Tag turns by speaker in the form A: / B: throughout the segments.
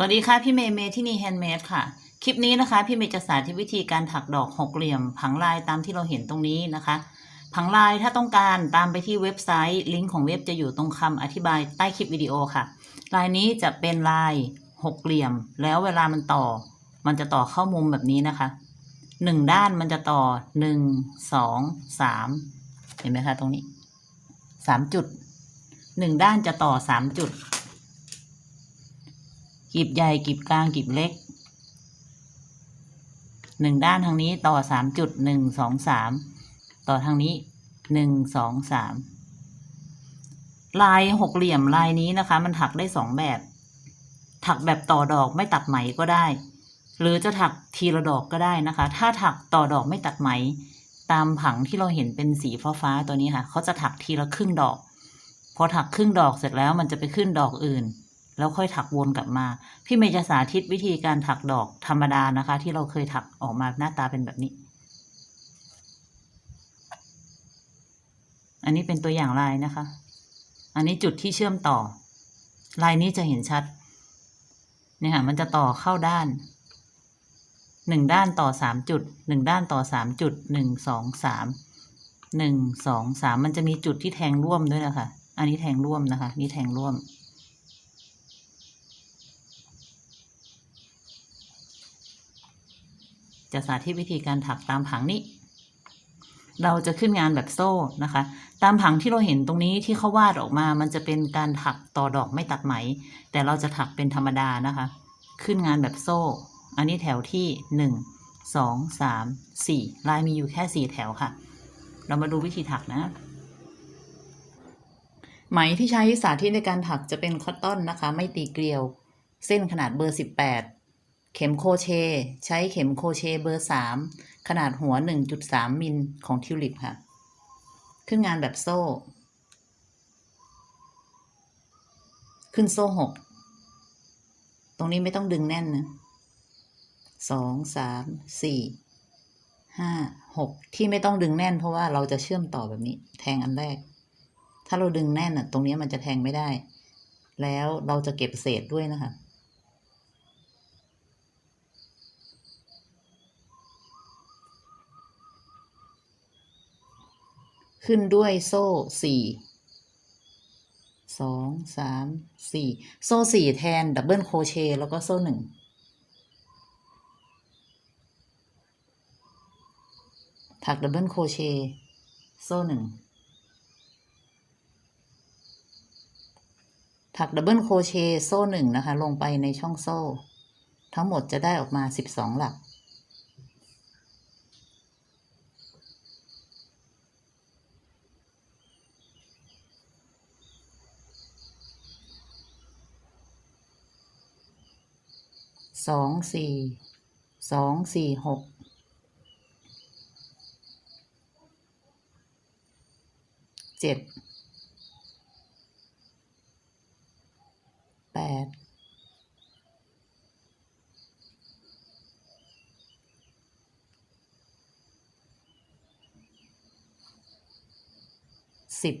A: สวัสดีค่ะ พี่เมย์เมย์ที่นี่แฮนด์เมดค่ะ คลิปนี้นะคะ พี่เมย์จะสาธิตวิธีการถักดอกหกเหลี่ยม ผังลายตามที่เราเห็นตรงนี้นะคะ ผังลายถ้าต้องการตามไปที่เว็บไซต์ ลิงก์ของเว็บจะอยู่ตรงคำอธิบายใต้คลิปวิดีโอค่ะ ลายนี้จะเป็นลายหกเหลี่ยม แล้วเวลามันต่อ มันจะต่อเข้ามุมแบบนี้นะคะหนึ่งด้านมันจะต่อหนึ่งสองสามเห็นไหมคะตรงนี้สามจุดหนึ่งด้านจะต่อสามจุด กีบใหญ่กีบกลางกีบเล็กหนึ่งด้านทางนี้ต่อสามจุดหนึ่งสองสามต่อทางนี้หนึ่งสองสามลายหกเหลี่ยมลายนี้นะคะ มันถักได้สองแบบ ถักแบบต่อดอกไม่ตัดไหมก็ได้ หรือจะถักทีละดอกก็ได้นะคะ ถ้าถักต่อดอกไม่ตัดไหม ตามผังที่เราเห็นเป็นสีฟ้าๆตัวนี้ค่ะเขาจะถักทีละครึ่งดอก พอถักครึ่งดอกเสร็จแล้วมันจะไปขึ้นดอกอื่น แล้วค่อยถักวนกลับมา พี่เมย์จะสาธิตวิธีการถักดอกธรรมดานะคะ ที่เราเคยถักออกมาหน้าตาเป็นแบบนี้ อันนี้เป็นตัวอย่างลายนะคะ อันนี้จุดที่เชื่อมต่อ ลายนี้จะเห็นชัด เนี่ยค่ะมันจะต่อเข้าด้านหนึ่งด้านต่อสามจุดหนึ่งด้านต่อสามจุดหนึ่งสองสามหนึ่งสองสามมันจะมีจุดที่แทงร่วมด้วยนะคะ อันนี้แทงร่วมนะคะ นี่แทงร่วม จะสาธิตวิธีการถักตามผังนี้ เราจะขึ้นงานแบบโซ่นะคะ ตามผังที่เราเห็นตรงนี้ที่เขาวาดออกมา มันจะเป็นการถักต่อดอกไม่ตัดไหม แต่เราจะถักเป็นธรรมดานะคะ ขึ้นงานแบบโซ่ อันนี้แถวที่หนึ่งสองสามสี่ลายมีอยู่แค่สี่แถวค่ะ เรามาดูวิธีถักนะไหมที่ใช้สาธิตในการถักจะเป็นคอตตอนนะคะ ไม่ตีเกลียว เส้นขนาดเบอร์สิบแปด เข็มโคเช ใช้เข็มโคเชเบอร์สามขนาดหัว 1.3 มิลของทิวลิปค่ะ ขึ้นงานแบบโซ่ ขึ้นโซ่หกตรงนี้ไม่ต้องดึงแน่นนะสองสามสี่ห้าหกที่ไม่ต้องดึงแน่นเพราะว่าเราจะเชื่อมต่อแบบนี้ แทงอันแรก ถ้าเราดึงแน่นอะ ตรงนี้มันจะแทงไม่ได้ แล้วเราจะเก็บเศษด้วยนะคะ ขึ้นด้วยโซ่สี่สองสามสี่โซ่สี่แทนดับเบิลโครเชต์แล้วก็โซ่หนึ่งถักดับเบิลโครเชต์โซ่หนึ่งถักดับเบิลโครเชต์โซ่หนึ่งนะคะ ลงไปในช่องโซ่ ทั้งหมดจะได้ออกมาสิบสองหลัก สองสี่สองสี่หกเจ็ดแปดสิบ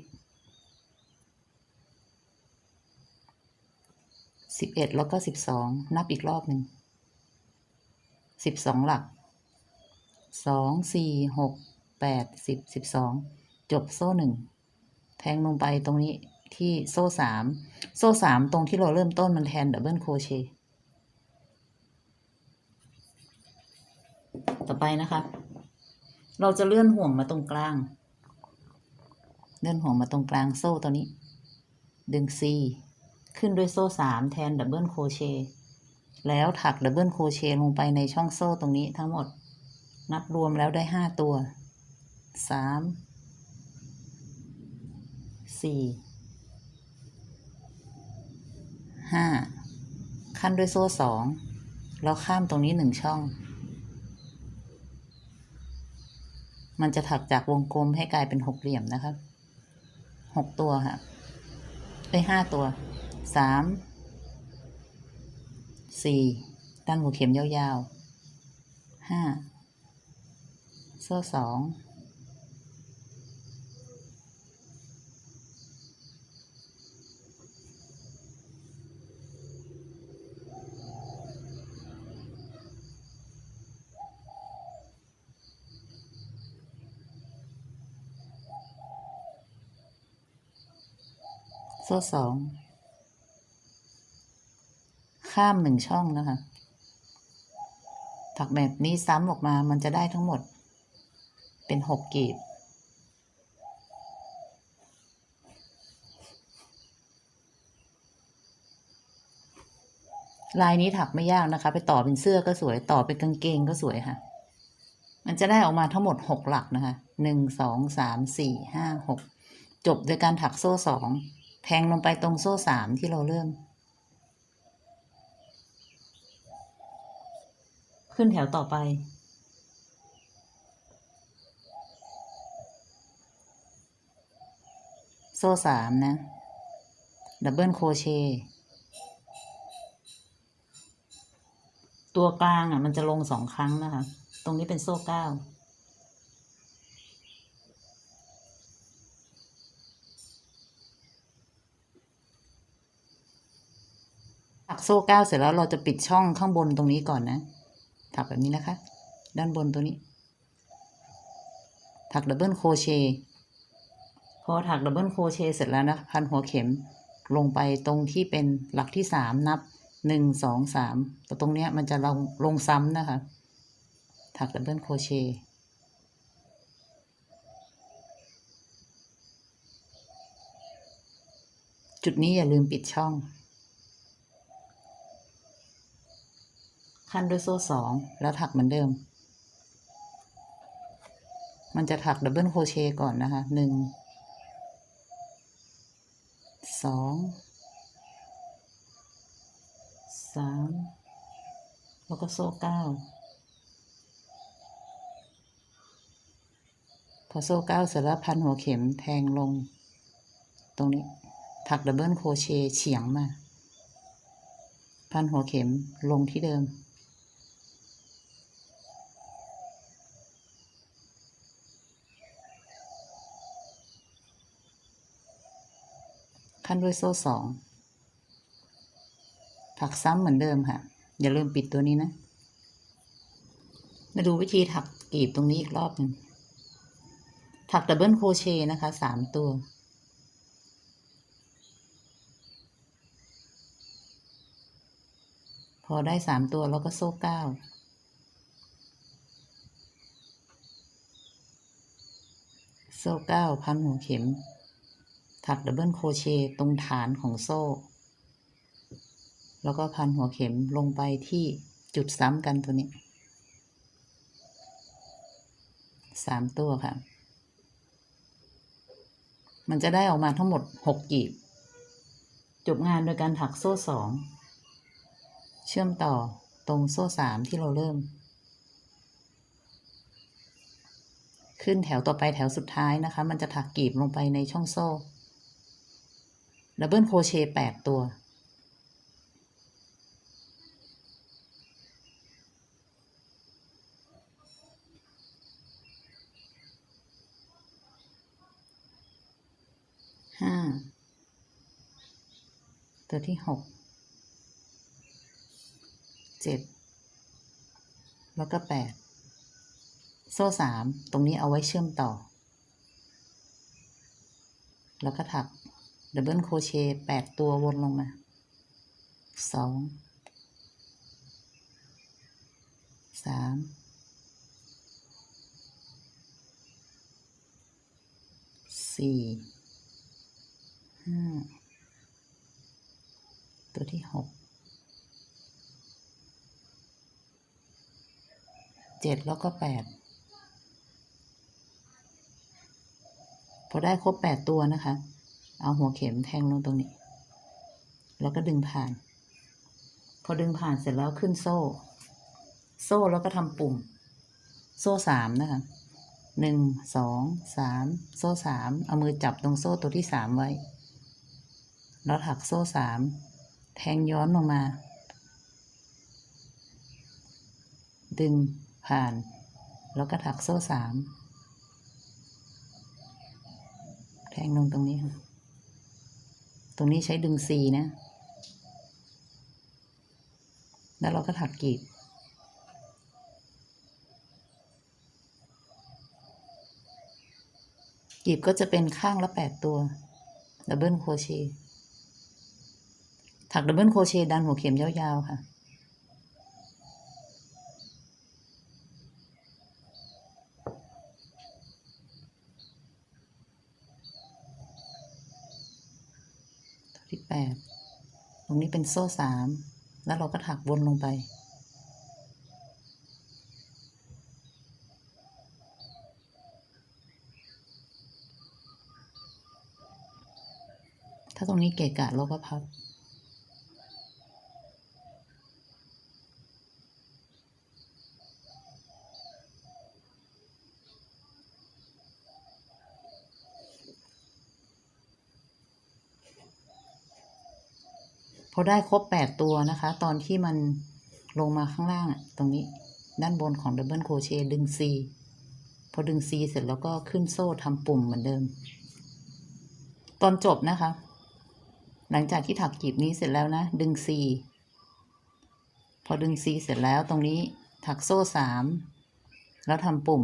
A: สิบเอ็ดแล้วก็สิบสองนับอีกรอบหนึ่ง สิบสองหลักสองสี่หกแปดสิบสิบสองจบโซ่หนึ่งแทงลงไปตรงนี้ที่โซ่สามโซ่สามตรงที่เราเริ่มต้นมันแทนดับเบิลโคเชต์ต่อไปนะคะ เราจะเลื่อนห่วงมาตรงกลาง เลื่อนห่วงมาตรงกลางโซ่ตัวนี้ ดึง C ขึ้นด้วยโซ่สามแทนดับเบิลโคเชต์ แล้วถักดับเบิลโคเชต์ลงไปในช่องโซ่ตรงนี้ทั้งหมด นับรวมแล้วได้ห้าตัวสามสี่ห้าขั้นด้วยโซ่สองแล้วข้ามตรงนี้หนึ่งช่อง มันจะถักจากวงกลมให้กลายเป็นหกเหลี่ยมนะครับหกตัวค่ะได้ห้าตัวสาม สี่ตั้งหัวเข็มยาวๆห้าโซ่สองโซ่สอง ข้ามหนึ่งช่องนะคะ ถักแบบนี้ซ้ำออกมามันจะได้ทั้งหมด เป็นหกกีบ ลายนี้ถักไม่ยากนะคะ ไปต่อเป็นเสื้อก็สวยต่อเป็นกางเกงก็สวยค่ะ มันจะได้ออกมาทั้งหมดหกหลักนะคะหนึ่งสองสามสี่ห้าหกจบโดยการถักโซ่สองแทงลงไปตรงโซ่สามที่เราเริ่ม ขึ้นแถวต่อไป โซ่สามนะ ดับเบิลโครเชต์ตัวกลางอะ มันจะลงสองครั้งนะคะ ตรงนี้เป็นโซ่เก้าถักโซ่เก้าเสร็จแล้วเราจะปิดช่องข้างบนตรงนี้ก่อนนะ ถักแบบนี้นะคะ ด้านบนตัวนี้ ถักดับเบิลโคเชต์พอถักดับเบิลโคเชต์เสร็จแล้วนะพันหัวเข็มลงไปตรงที่เป็นหลักที่สามนับหนึ่งสองสามแต่ตรงเนี้ยมันจะลงลงซ้ำนะคะ ถักดับเบิลโคเชต์จุดนี้อย่าลืมปิดช่อง ขั้นด้วยโซ่สองแล้วถักเหมือนเดิม มันจะถักดับเบิลโครเชต์ก่อนนะคะหนึ่งสองสามแล้วก็โซ่เก้าพอโซ่เก้าเสร็จแล้วพันหัวเข็มแทงลง ตรงนี้ถักดับเบิลโครเชต์เฉียงมา พันหัวเข็มลงที่เดิม ขั้นด้วยโซ่สองถักซ้ำเหมือนเดิมค่ะ อย่าลืมปิดตัวนี้นะ มาดูวิธีถักกลีบตรงนี้อีกรอบหนึ่งถักดับเบิลโครเชต์นะคะสามตัว พอได้สามตัวแล้วก็โซ่เก้าโซ่เก้าพันหัวเข็ม ถักดับเบิลโครเชต์ตรงฐานของโซ่ แล้วก็พันหัวเข็มลงไปที่จุดซ้ำกันตัวนี้สามตัวค่ะ มันจะได้ออกมาทั้งหมดหกกีบ จบงานโดยการถักโซ่สอง เชื่อมต่อตรงโซ่สามที่เราเริ่ม ขึ้นแถวต่อไปแถวสุดท้ายนะคะ มันจะถักกลีบลงไปในช่องโซ่ ดับเบิลโครเชต์แปดตัว ห้า ตัวที่หก เจ็ด แล้วก็แปด โซ่สาม ตรงนี้เอาไว้เชื่อมต่อ แล้วก็ถัก ดับเบิลโคเชต์แปดตัววนลงมาสองสามสี่ห้าตัวที่หกเจ็ดแล้วก็แปดพอได้ครบแปดตัวนะคะ เอาหัวเข็มแทงลงตรงนี้ แล้วก็ดึงผ่าน พอดึงผ่านเสร็จแล้วขึ้นโซ่ โซ่แล้วก็ทำปุ่ม โซ่สามนะคะหนึ่งสองสามโซ่สามเอามือจับตรงโซ่ตัวที่สามไว้ แล้วถักโซ่สามแทงย้อนลงมา ดึงผ่าน แล้วก็ถักโซ่สามแทงลงตรงนี้ค่ะ ตรงนี้ใช้ดึงซีนะ แล้วเราก็ถักกีบกีบก็จะเป็นข้างละแปดตัวดับเบิลโครเชต์ถักดับเบิลโครเชต์ดันหัวเข็มยาวๆค่ะ แปดตรงนี้เป็นโซ่สามแล้วเราก็ถักวนลงไป ถ้าตรงนี้เกะกะเราก็พับ พอได้ครบแปดตัวนะคะ ตอนที่มันลงมาข้างล่างตรงนี้ด้านบนของดับเบิลโคเชดึง C พอดึง C เสร็จแล้วก็ขึ้นโซ่ทำปุ่มเหมือนเดิม ตอนจบนะคะ หลังจากที่ถักกีบนี้เสร็จแล้วนะ ดึง C พอดึง C เสร็จแล้วตรงนี้ถักโซ่สามแล้วทำปุ่ม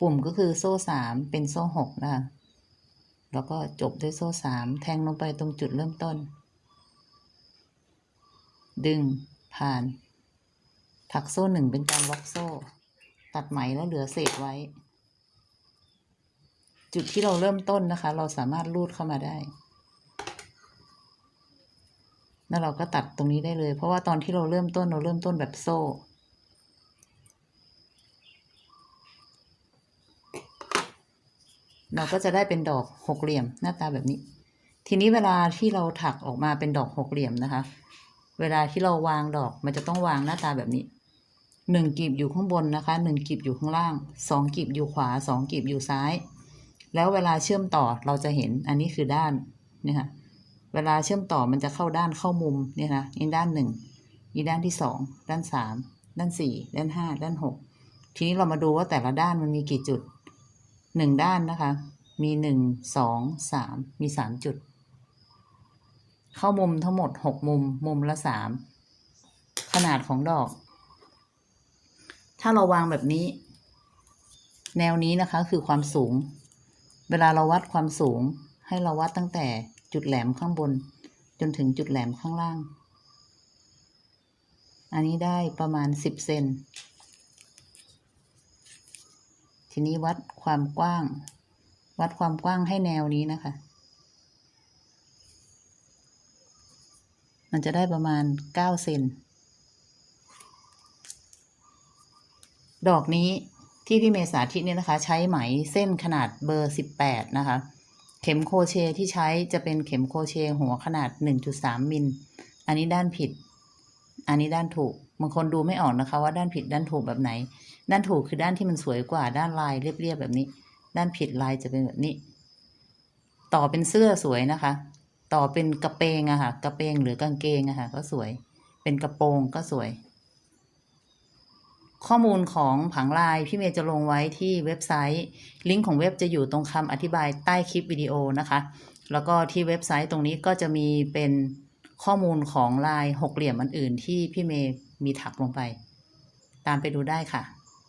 A: ปุ่มก็คือโซ่สามเป็นโซ่หกนะคะ แล้วก็จบด้วยโซ่สามแทงลงไปตรงจุดเริ่มต้น ดึงผ่าน ถักโซ่หนึ่งเป็นการล็อกโซ่ ตัดไหมแล้วเหลือเศษไว้ จุดที่เราเริ่มต้นนะคะ เราสามารถลูดเข้ามาได้ แล้วเราก็ตัดตรงนี้ได้เลย เพราะว่าตอนที่เราเริ่มต้นเราเริ่มต้นแบบโซ่ เราก็จะได้เป็นดอกหกเหลี่ยมหน้าตาแบบนี้ ทีนี้เวลาที่เราถักออกมาเป็นดอกหกเหลี่ยมนะคะ เวลาที่เราวางดอกมันจะต้องวางหน้าตาแบบนี้หนึ่งกีบอยู่ข้างบนนะคะหนึ่งกีบอยู่ข้างล่างสองกีบอยู่ขวาสองกีบอยู่ซ้าย แล้วเวลาเชื่อมต่อเราจะเห็นอันนี้คือด้านเนี่ยค่ะเวลาเชื่อมต่อมันจะเข้าด้านเข้ามุมเนี่ยนะนี่ด้านหนึ่งนี่ด้านที่สองด้านสามด้านสี่ด้านห้าด้านหกทีนี้เรามาดูว่าแต่ละด้านมันมีกี่จุด หนึ่งด้านนะคะ มีหนึ่งสองสามมีสามจุด เข้ามุมทั้งหมดหกมุม มุมละสามขนาดของดอก ถ้าเราวางแบบนี้ แนวนี้นะคะคือความสูง เวลาเราวัดความสูง ให้เราวัดตั้งแต่จุดแหลมข้างบน จนถึงจุดแหลมข้างล่าง อันนี้ได้ประมาณสิบเซน ทีนี้วัดความกว้าง วัดความกว้างให้แนวนี้นะคะ มันจะได้ประมาณเก้าเซนดอกนี้ที่พี่เมษาธิตเนี่ยนะคะ ใช้ไหมเส้นขนาดเบอร์สิบแปดนะคะ เข็มโครเชต์ที่ใช้จะเป็นเข็มโครเชต์หัวขนาดหนึ่งจุดสามมิล อันนี้ด้านผิด อันนี้ด้านถูกบางคนดูไม่ออกนะคะว่าด้านผิดด้านถูกแบบไหน ด้านถูกคือด้านที่มันสวยกว่าด้านลายเรียบๆแบบนี้ ด้านผิดลายจะเป็นแบบนี้ ต่อเป็นเสื้อสวยนะคะ ต่อเป็นกระเปงอะค่ะ กระเปงหรือกางเกงอะค่ะ ก็สวย เป็นกระโปรงก็สวย ข้อมูลของผังลายพี่เมย์จะลงไว้ที่เว็บไซต์ ลิงก์ของเว็บจะอยู่ตรงคำอธิบายใต้คลิปวิดีโอนะคะ แล้วก็ที่เว็บไซต์ตรงนี้ก็จะมีเป็นข้อมูลของลายหกเหลี่ยมอันอื่นที่พี่เมย์มีถักลงไป ตามไปดูได้ค่ะ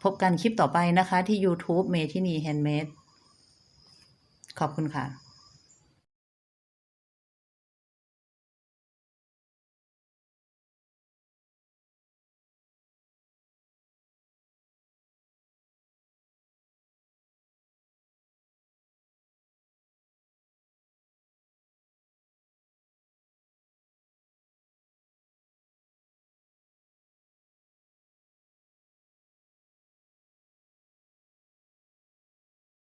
A: พบกันคลิปต่อไปนะคะที่ YouTube เมทินีแฮนด์เมดขอบคุณค่ะ